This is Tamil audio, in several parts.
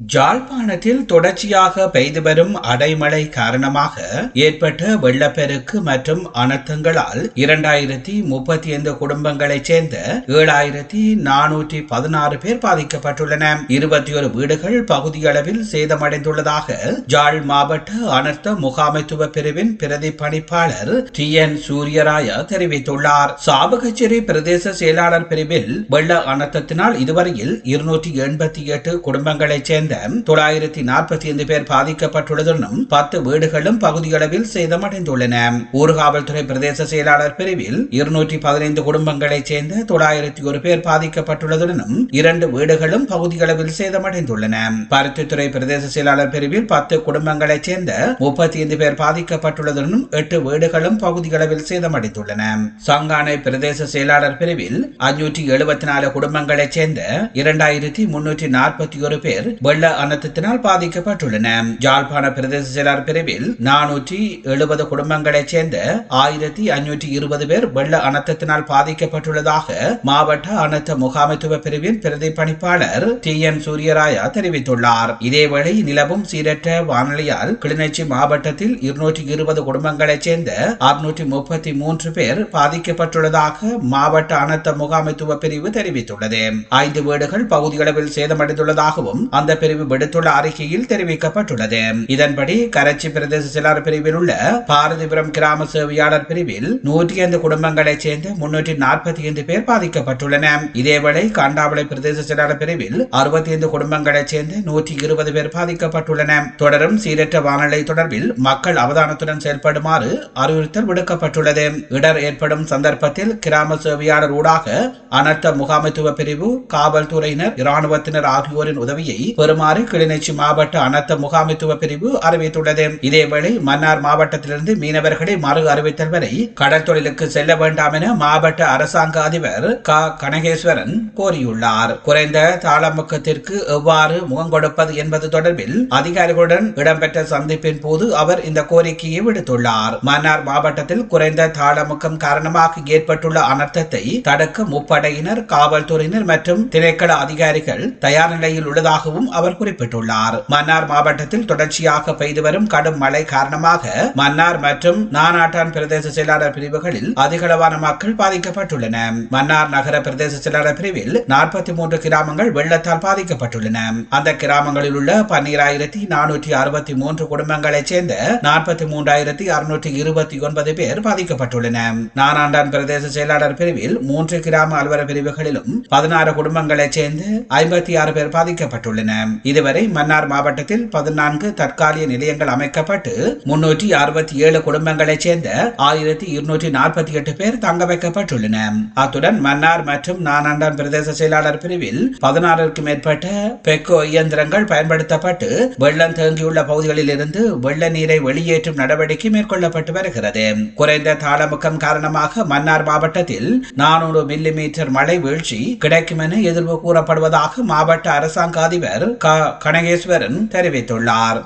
ஜாழ்ப்பாணத்தில் தொடர்ச்சியாக பெய்து வரும் அடைமழை காரணமாக ஏற்பட்ட வெள்ளப்பெருக்கு மற்றும் அனர்த்தங்களால் இரண்டாயிரத்தி முப்பத்தி ஐந்து குடும்பங்களைச் சேர்ந்த ஏழாயிரத்தி நானூற்றி பதினாறு பேர் பாதிக்கப்பட்டுள்ளன. இருபத்தி ஒரு வீடுகள் பகுதியளவில் சேதமடைந்துள்ளதாக ஜாழ் மாவட்ட அனர்த்த முகாமைத்துவ பிரிவின் பிரதி பணிப்பாளர் டி என் சூரியராய தெரிவித்துள்ளார். சாபகச்சேரி பிரதேச செயலாளர் பிரிவில் வெள்ள அனர்த்தத்தினால் இதுவரையில் இருநூற்றி எண்பத்தி எட்டு குடும்பங்களைச் சேர்ந்த தொள்ளாயிரத்தி நாற்பத்தி ஐந்து பேர் பாதிக்கப்பட்டுள்ளதுடன் பத்து வீடுகளும் பகுதியளவில் சேதமடைந்துள்ளன. ஊர்காவல்துறை பிரதேச செயலாளர் பிரிவில் இருநூற்றி பதினைந்து குடும்பங்களைச் சேர்ந்த தொள்ளாயிரத்தி ஒரு பேர் பாதிக்கப்பட்டுள்ளதுடன் இரண்டு வீடுகளும் பகுதியளவில் சேதமடைந்துள்ளன. பருத்தித்துறை பிரதேச செயலாளர் பிரிவில் பத்து குடும்பங்களைச் சேர்ந்த முப்பத்தி ஐந்து பேர் பாதிக்கப்பட்டுள்ளதுடன் எட்டு வீடுகளும் பகுதியளவில் சேதமடைந்துள்ளன. சங்கானை பிரதேச செயலாளர் பிரிவில் அஞ்சூற்றி எழுபத்தி நாலு குடும்பங்களைச் சேர்ந்த இரண்டாயிரத்தி முன்னூற்றி நாற்பத்தி ஒரு பேர் வெள்ள அனர்த்தத்தினால் பாதிக்கப்பட்டுள்ளன. ஜாழ்ப்பாண பிரதேச செயலாளர் பிரிவில் நானூற்றி எழுபது குடும்பங்களைச் சேர்ந்த ஆயிரத்தி அஞ்சூற்றி இருபது பேர் வெள்ள அனர்த்தத்தினால் பாதிக்கப்பட்டுள்ளதாக மாவட்ட அனர்த்த முகாமைத்துவ பிரிவின் பிரதி பணிப்பாளர் டி என் சூரியராயா தெரிவித்துள்ளார். இதேவேளை நிலவும் சீரற்ற வானொலியால் கிளிநொச்சி மாவட்டத்தில் இருநூற்றி இருபது குடும்பங்களைச் சேர்ந்த அறுநூற்றி முப்பத்தி மூன்று பேர் பாதிக்கப்பட்டுள்ளதாக மாவட்ட அனர்த்த முகாமைத்துவ பிரிவு தெரிவித்துள்ளது. ஐந்து வீடுகள் பகுதியளவில் சேதமடைந்துள்ளதாகவும் அந்த பிரிவு விடுத்துள்ள அறிக்கையில் தெரிவிக்கப்பட்டுள்ளது. இதன்படி கரச்சி பிரதேச செயலாளர் பிரிவில் உள்ள பாரதிபுரம் கிராம சேவையாளர் பிரிவில் நூற்றி ஐந்து குடும்பங்களைச் சேர்ந்த முன்னூற்றி நாற்பத்தி ஐந்து பேர் பாதிக்கப்பட்டுள்ளன. இதேவேளை காண்டாவளை பிரதேச செயலாளர் பிரிவில் அறுபத்தி ஐந்து குடும்பங்களைச் சேர்ந்த நூற்றி இருபது பேர் பாதிக்கப்பட்டுள்ளன. தொடரும் சீரற்ற வானிலை தொடர்பில் மக்கள் அவதானத்துடன் செயல்படுமாறு அறிவுறுத்தல் விடுக்கப்பட்டுள்ளது. இடர் ஏற்படும் சந்தர்ப்பத்தில் கிராம சேவையாளர் ஊடாக அனர்த்த முகாமைத்துவ பிரிவு காவல்துறையினர் இராணுவத்தினர் ஆகியோரின் உதவியை வருமாறு கிளிநொச்சி மாவட்ட அனர்த்த முகாமைத்துவ பிரிவு அறிவித்துள்ளது. இதேவேளை மன்னார் மாவட்டத்திலிருந்து மீனவர்களை மறு அறிவித்தல் வரை கடல் தொழிலுக்கு செல்ல வேண்டாம் என மாவட்ட அரசாங்க அதிபர் க. கனகேஸ்வரன் கோரியுள்ளார். குறைந்த தாளமுக்கத்திற்கு எவ்வாறு முகம் கொடுப்பது என்பது தொடர்பில் அதிகாரிகளுடன் இடம்பெற்ற சந்திப்பின் போது அவர் இந்த கோரிக்கையை விடுத்துள்ளார். மன்னார் மாவட்டத்தில் குறைந்த தாளமுக்கம் காரணமாக ஏற்பட்டுள்ள அனர்த்தத்தை தடுக்க முப்படையினர் காவல்துறையினர் மற்றும் திணைக்கள அதிகாரிகள் தயார் நிலையில் உள்ளதாகவும் அவர் குறிப்பிட்டுள்ளார். மன்னார் மாவட்டத்தில் தொடர்ச்சியாக பெய்து வரும் கடும் மழை காரணமாக மன்னார் மற்றும் நானாட்டான் பிரதேச செயலாளர் பிரிவுகளில் அதிகளவான மக்கள் பாதிக்கப்பட்டுள்ளன. மன்னார் நகர பிரதேச செயலாளர் பிரிவில் நாற்பத்தி மூன்று கிராமங்கள் வெள்ளத்தால் பாதிக்கப்பட்டுள்ளன. அந்த கிராமங்களில் உள்ள பன்னிராயிரத்தி நானூற்றி அறுபத்தி மூன்று குடும்பங்களைச் சேர்ந்த நாற்பத்தி மூன்றாயிரத்தி அறுநூற்றி இருபத்தி ஒன்பது பேர் பாதிக்கப்பட்டுள்ளன. நானாண்டான் பிரதேச செயலாளர் பிரிவில் மூன்று கிராம அலுவலர் பிரிவுகளிலும் பதினாறு குடும்பங்களைச் சேர்ந்து ஐம்பத்தி ஆறு பேர் பாதிக்கப்பட்டுள்ளன இதுவரை மன்னார் மாவட்டத்தில் பதினான்கு தற்காலிக நிலையங்கள் அமைக்கப்பட்டு முன்னூற்றி அறுபத்தி ஏழு குடும்பங்களைச் சேர்ந்த ஆயிரத்தி இருநூற்றி நாற்பத்தி எட்டு பேர் தங்க வைக்கப்பட்டுள்ளன. அத்துடன் மன்னார் மற்றும் நானாண்டான் பிரதேச செயலாளர் பிரிவில் பதினாறுக்கும் மேற்பட்ட பெக்கோ இயந்திரங்கள் பயன்படுத்தப்பட்டு வெள்ளம் தேங்கியுள்ள பகுதிகளில் இருந்து வெள்ள நீரை வெளியேற்றும் நடவடிக்கை மேற்கொள்ளப்பட்டு வருகிறது. குறைந்த தாளமுக்கம் காரணமாக மன்னார் மாவட்டத்தில் நானூறு மில்லி மீட்டர் மழை வீழ்ச்சி கிடைக்கும் என எதிர்வு கூறப்படுவதாக மாவட்ட அரசாங்க அதிபர் க கனகேஸ்வரன் தெரிவித்துள்ளார்.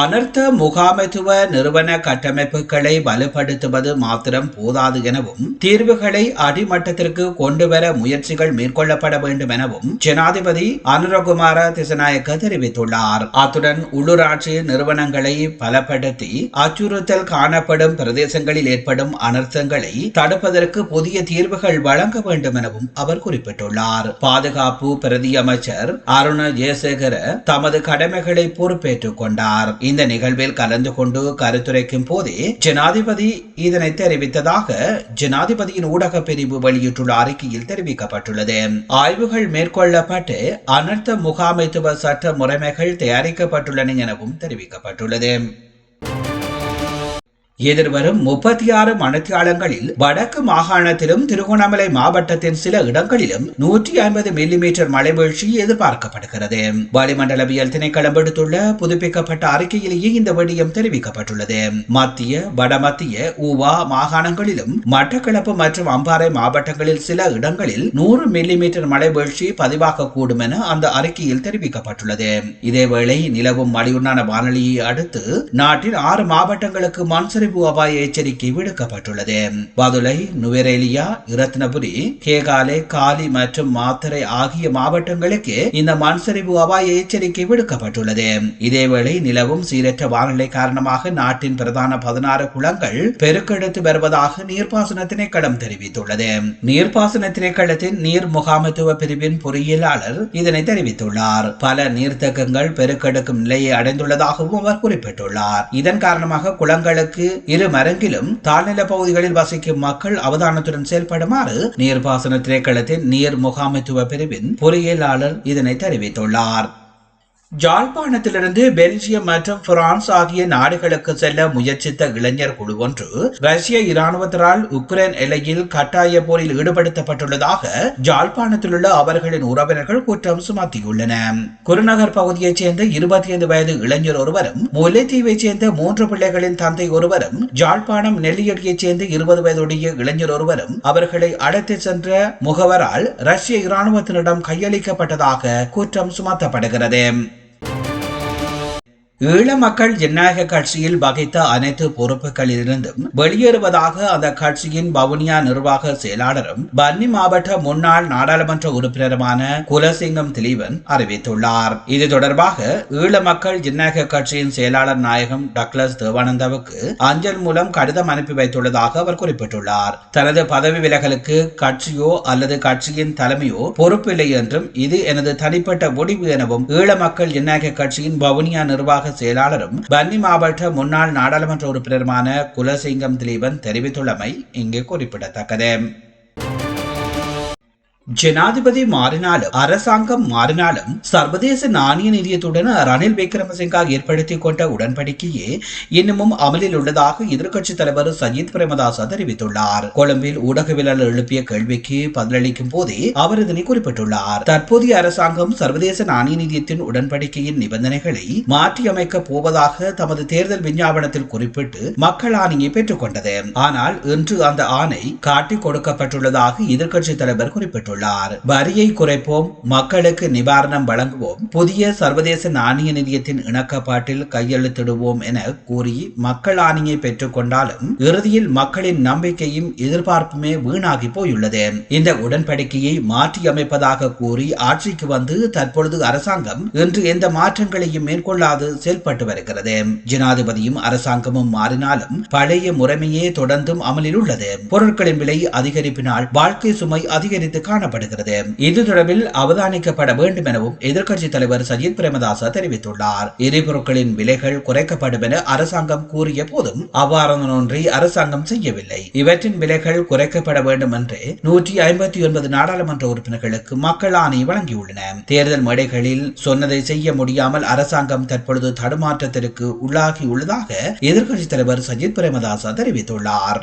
அனர்த்த முகாமைத்துவ நிறுவன கட்டமைப்புகளை வலுப்படுத்துவது மாத்திரம் போதாது எனவும் தீர்வுகளை அடிமட்டத்திற்கு கொண்டு வர முயற்சிகள் மேற்கொள்ளப்பட வேண்டும் எனவும் ஜனாதிபதி அனுரகுமார திசநாயக்க தெரிவித்துள்ளார். அத்துடன் உள்ளூராட்சி நிறுவனங்களை பலப்படுத்தி அச்சுறுத்தல் காணப்படும் பிரதேசங்களில் ஏற்படும் அனர்த்தங்களை தடுப்பதற்கு புதிய தீர்வுகள் வழங்க வேண்டும் எனவும் அவர் குறிப்பிட்டுள்ளார். பாதுகாப்பு பிரதியமைச்சர் அருண ஜெயசேகர தமது கடமைகளை பொறுப்பேற்றுக் கொண்டார். இந்த நிகழ்வில் கலந்து கொண்டு கருத்துரைக்கும் போதே ஜனாதிபதி இதனை தெரிவித்ததாக ஜனாதிபதியின் ஊடக பிரிவு வெளியிட்டுள்ள அறிக்கையில் தெரிவிக்கப்பட்டுள்ளது. ஆய்வுகள் மேற்கொள்ளப்பட்டு அனர்த்த முகாமைத்துவ சட்ட முறைமைகள் தயாரிக்கப்பட்டுள்ளன எனவும் தெரிவிக்கப்பட்டுள்ளது. எதிர்வரும் முப்பத்தி ஆறு மணித்தியாலங்களில் வடக்கு மாகாணத்திலும் திருகோணமலை மாவட்டத்தின் சில இடங்களிலும் நூற்றி ஐம்பது மில்லிமீட்டர் மழை வீழ்ச்சி எதிர்பார்க்கப்படுகிறது. வளிமண்டலவியல் திணைக்களம் விடுத்துள்ள புதுப்பிக்கப்பட்ட அறிக்கையிலேயே இந்த விடயம் தெரிவிக்கப்பட்டுள்ளது. மத்திய வடமத்திய ஊவா மாகாணங்களிலும் மட்டக்களப்பு மற்றும் அம்பாறை மாவட்டங்களில் சில இடங்களில் நூறு மில்லிமீட்டர் மழை வீழ்ச்சி பதிவாகக்கூடும் என அந்த அறிக்கையில் தெரிவிக்கப்பட்டுள்ளது. இதேவேளை நிலவும் மழையுண்டான வானொலியை அடுத்து நாட்டின் ஆறு மாவட்டங்களுக்கு பேரழிவு அபாய எச்சரிக்கை விடுக்கப்பட்டுள்ளது. பதுளை நுவரேலியா இரத்னபுரி கேகாலே காலி மற்றும் மாத்தரை ஆகிய மாவட்டங்களுக்கு இந்த மண்சரிவு அபாய எச்சரிக்கை விடுக்கப்பட்டுள்ளது. இதேவேளை நிலவும் சீரற்ற வானிலை காரணமாக நாட்டின் பிரதான பதினாறு குளங்கள் பெருக்கெடுத்து வருவதாக நீர்ப்பாசன திணைக்களம் தெரிவித்துள்ளது. நீர்ப்பாசன திணைக்களத்தின் நீர் முகாமைத்துவ பிரிவின் பொறியியலாளர் இதனை தெரிவித்துள்ளார். பல நீர்த்தக்கங்கள் பெருக்கெடுக்கும் நிலையை அடைந்துள்ளதாகவும் அவர் குறிப்பிட்டுள்ளார். இதன் காரணமாக குளங்களுக்கு இரு மரங்கிலும் தாழ்நில பகுதிகளில் வசிக்கும் மக்கள் அவதானத்துடன் செயல்படுமாறு நீர்ப்பாசன திரைக்களத்தின் நீர் முகாமைத்துவ பிரிவின் பொறியியலாளர் இதனை தெரிவித்துள்ளார். ஜாழ்ப்பாணத்திலிருந்து பெல்ஜியம் மற்றும் பிரான்ஸ் ஆகிய நாடுகளுக்கு செல்ல முயற்சித்த இளைஞர் குழு ஒன்று ரஷ்ய இராணுவத்தினால் உக்ரைன் எல்லையில் கட்டாய போரில் ஈடுபடுத்தப்பட்டுள்ளதாக ஜாழ்ப்பாணத்தில் உள்ள அவர்களின் உறவினர்கள் குற்றம் சுமத்தியுள்ளனர் குருநகர் பகுதியைச் சேர்ந்த இருபத்தி ஐந்து வயது இளைஞர் ஒருவரும் முல்லைத்தீவைச் சேர்ந்த மூன்று பிள்ளைகளின் தந்தை ஒருவரும் ஜாழ்ப்பாணம் நெல்லியடியைச் சேர்ந்த இருபது வயதுடைய இளைஞர் ஒருவரும் அவர்களை அழைத்து சென்ற முகவரால் ரஷ்ய இராணுவத்தினரிடம் கையளிக்கப்பட்டதாக குற்றம் சுமத்தப்படுகிறது. ஈழ மக்கள் ஜனநாயக கட்சியில் வகித்த அனைத்து பொறுப்புகளிலிருந்தும் வெளியேறுவதாக அந்த கட்சியின் வவுனியா நிர்வாக செயலாளரும் பன்னி மாவட்ட முன்னாள் நாடாளுமன்ற உறுப்பினருமான குலசிங்கம் திலீபன் அறிவித்துள்ளார். இது தொடர்பாக ஈழ மக்கள் ஜனநாயக கட்சியின் செயலாளர் நாயகம் டக்ளஸ் தேவானந்தாவுக்கு அஞ்சல் மூலம் கடிதம் அனுப்பி வைத்துள்ளதாக அவர் குறிப்பிட்டுள்ளார். தனது பதவி விலகலுக்கு கட்சியோ அல்லது கட்சியின் தலைமையோ பொறுப்பில்லை என்றும் இது எனது தனிப்பட்ட முடிவு எனவும் ஈழ மக்கள் ஜனநாயக கட்சியின் வவுனியா நிர்வாக செயலாளரும் பன்னி மாவட்ட முன்னாள் நாடாளுமன்ற உறுப்பினருமான குலசிங்கம் திலீபன் தெரிவித்துள்ளமை இங்கு குறிப்பிடத்தக்கது. ஜனாதிபதி மாறினாலும் அரசாங்கம் மாறினாலும் சர்வதேச நாணய நிதியத்துடன் ரணில் விக்ரமசிங்கா ஏற்படுத்திக் கொண்ட உடன்படிக்கையே இன்னமும் அமலில் உள்ளதாக எதிர்க்கட்சித் தலைவர் சஜித் பிரேமதாச தெரிவித்துள்ளார். கொழும்பில் ஊடகவியலாளர் எழுப்பிய கேள்விக்கு பதிலளிக்கும் போதே அவர் இதனை குறிப்பிட்டுள்ளார். தற்போதைய அரசாங்கம் சர்வதேச நாணய நிதியத்தின் உடன்படிக்கையின் நிபந்தனைகளை மாற்றியமைக்கப் போவதாக தமது தேர்தல் விஞ்ஞாபனத்தில் குறிப்பிட்டு மக்கள் ஆணையை பெற்றுக் கொண்டது. ஆனால் இன்று அந்த ஆணை காட்டிக் கொடுக்கப்பட்டுள்ளதாக எதிர்க்கட்சித் தலைவர் குறிப்பிட்டுள்ளார். தெரிவித்துள்ளார் வரியை குறைப்போம் மக்களுக்கு நிவாரணம் வழங்குவோம் புதிய சர்வதேச நாணய நிதியத்தின் இணக்கப்பாட்டில் கையெழுத்திடுவோம் என கூறி மக்கள் ஆணையை பெற்றுக் கொண்டாலும் இறுதியில் மக்களின் நம்பிக்கையும் எதிர்பார்ப்புமே வீணாகி போயுள்ளது. இந்த உடன்படிக்கையை மாற்றியமைப்பதாக கூறி ஆட்சிக்கு வந்து தற்பொழுது அரசாங்கம் இன்று எந்த மாற்றங்களையும் மேற்கொள்ளாது செயல்பட்டு வருகிறது. ஜனாதிபதியும் அரசாங்கமும் மாறினாலும் பழைய முறைமையே தொடர்ந்தும் அமலில் உள்ளது. பொருட்களின் விலை அதிகரிப்பினால் வாழ்க்கை சுமை அதிகரித்து காணப்படுகிறது. இது தொடர்பில் அவதானிக்கப்பட வேண்டும் எனவும் எதிர்க்கட்சி தலைவர் சஜித் பிரேமதாச தெரிவித்துள்ளார். எரிபொருட்களின் விலைகள் குறைக்கப்படும் என அரசாங்கம் கூறிய போதும் அவ்வாறான அரசாங்கம் செய்யவில்லை. இவற்றின் விலைகள் குறைக்கப்பட வேண்டும் என்று நூற்றி ஐம்பத்தி ஒன்பது நாடாளுமன்ற உறுப்பினர்களுக்கு மக்கள் ஆணை வழங்கியுள்ளன. தேர்தல் மேடைகளில் சொன்னதை செய்ய முடியாமல் அரசாங்கம் தற்பொழுது தடுமாற்றத்திற்கு உள்ளாகியுள்ளதாக எதிர்க்கட்சி தலைவர் சஜித் பிரேமதாச தெரிவித்துள்ளார்.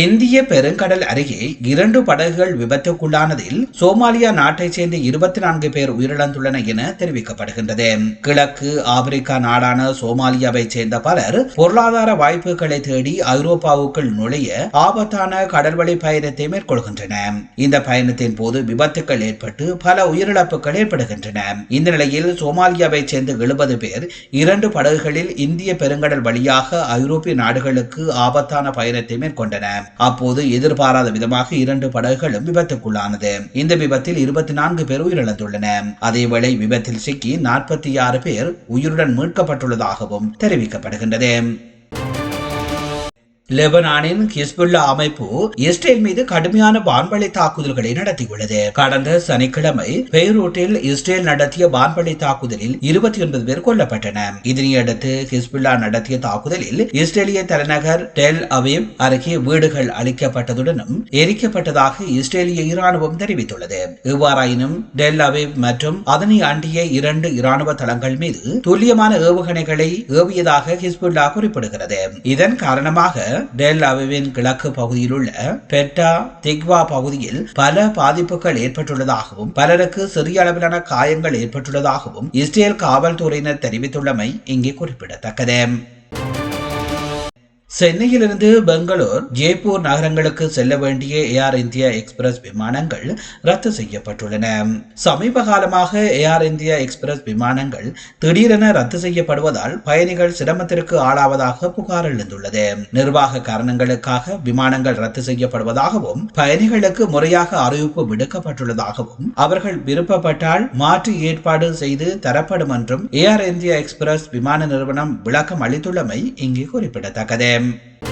இந்திய பெருங்கடல் அருகே இரண்டு படகுகள் விபத்துக்குள்ளானதில் சோமாலியா நாட்டைச் சேர்ந்த இருபத்தி நான்கு பேர் உயிரிழந்துள்ளனர் என தெரிவிக்கப்படுகின்றது. கிழக்கு ஆப்பிரிக்கா நாடான சோமாலியாவைச் சேர்ந்த பலர் பொருளாதார வாய்ப்புகளை தேடி ஐரோப்பாவுக்குள் நுழைய ஆபத்தான கடல்வழி பயணத்தை மேற்கொள்கின்றனர் இந்த பயணத்தின் போது விபத்துக்கள் ஏற்பட்டு பல உயிரிழப்புகள் ஏற்படுகின்றன. இந்த நிலையில் சோமாலியாவைச் சேர்ந்த எழுபது பேர் இரண்டு படகுகளில் இந்திய பெருங்கடல் வழியாக ஐரோப்பிய நாடுகளுக்கு ஆபத்தான பயணத்தை மேற்கொண்டனர். அப்போது எதிர்பாராத விதமாக இரண்டு படகுகளும் விபத்துக்குள்ளானது. இந்த விபத்தில் இருபத்தி நான்கு பேர் உயிரிழந்துள்ளன. அதேவேளை விபத்தில் சிக்கி நாற்பத்தி ஆறு பேர் உயிருடன் மீட்கப்பட்டுள்ளதாகவும் தெரிவிக்கப்படுகின்றது. லெபனானின் ஹிஸ்புல்லா அமைப்பு இஸ்ரேல் மீது கடுமையான வான்வழி தாக்குதல்களை நடத்தியுள்ளது. கடந்த சனிக்கிழமை பெய்ரூட்டில் இஸ்ரேல் நடத்திய வான்வழி தாக்குதலில் இருபத்தி ஒன்பது பேர் கொல்லப்பட்டனர். இதனையடுத்து ஹிஸ்புல்லா நடத்திய தாக்குதலில் இஸ்ரேலிய தலைநகர் டெல் அவீவ் அருகே வீடுகள் அளிக்கப்பட்டதுடனும் எரிக்கப்பட்டதாக இஸ்ரேலிய இராணுவம் தெரிவித்துள்ளது. இவ்வாறாயினும் டெல் அவீவ் மற்றும் அதனை அண்டிய இரண்டு இராணுவ தளங்கள் மீது துல்லியமான ஏவுகணைகளை ஏவியதாக ஹிஸ்புல்லா குறிப்பிடுகிறது. இதன் காரணமாக டெல் அவிவின் கிழக்கு பகுதியில் உள்ள பெட்டா திக்வா பகுதியில் பல பாதிப்புகள் ஏற்பட்டுள்ளதாகவும் பலருக்கு சிறிய அளவிலான காயங்கள் ஏற்பட்டுள்ளதாகவும் இஸ்ரேல் காவல்துறையினர் தெரிவித்துள்ளமை இங்கே குறிப்பிடத்தக்கது. சென்னையிலிருந்து பெங்களூர் ஜெய்ப்பூர் நகரங்களுக்கு செல்ல வேண்டிய ஏஆர் இந்தியா எக்ஸ்பிரஸ் விமானங்கள் ரத்து செய்யப்பட்டுள்ளன. சமீப காலமாக ஏஆர் இந்தியா எக்ஸ்பிரஸ் விமானங்கள் திடீரென ரத்து செய்யப்படுவதால் பயணிகள் சிரமத்திற்கு ஆளாவதாக புகார் எழுந்துள்ளது. நிர்வாக காரணங்களுக்காக விமானங்கள் ரத்து செய்யப்படுவதாகவும் பயணிகளுக்கு முறையாக அறிவிப்பு விடுக்கப்பட்டுள்ளதாகவும் அவர்கள் விருப்பப்பட்டால் மாற்று ஏற்பாடு செய்து தரப்படும் என்றும் ஏஆர் இந்தியா எக்ஸ்பிரஸ் விமான நிறுவனம் விளக்கம் அளித்துள்ளமை இங்கே குறிப்பிடத்தக்கது. time.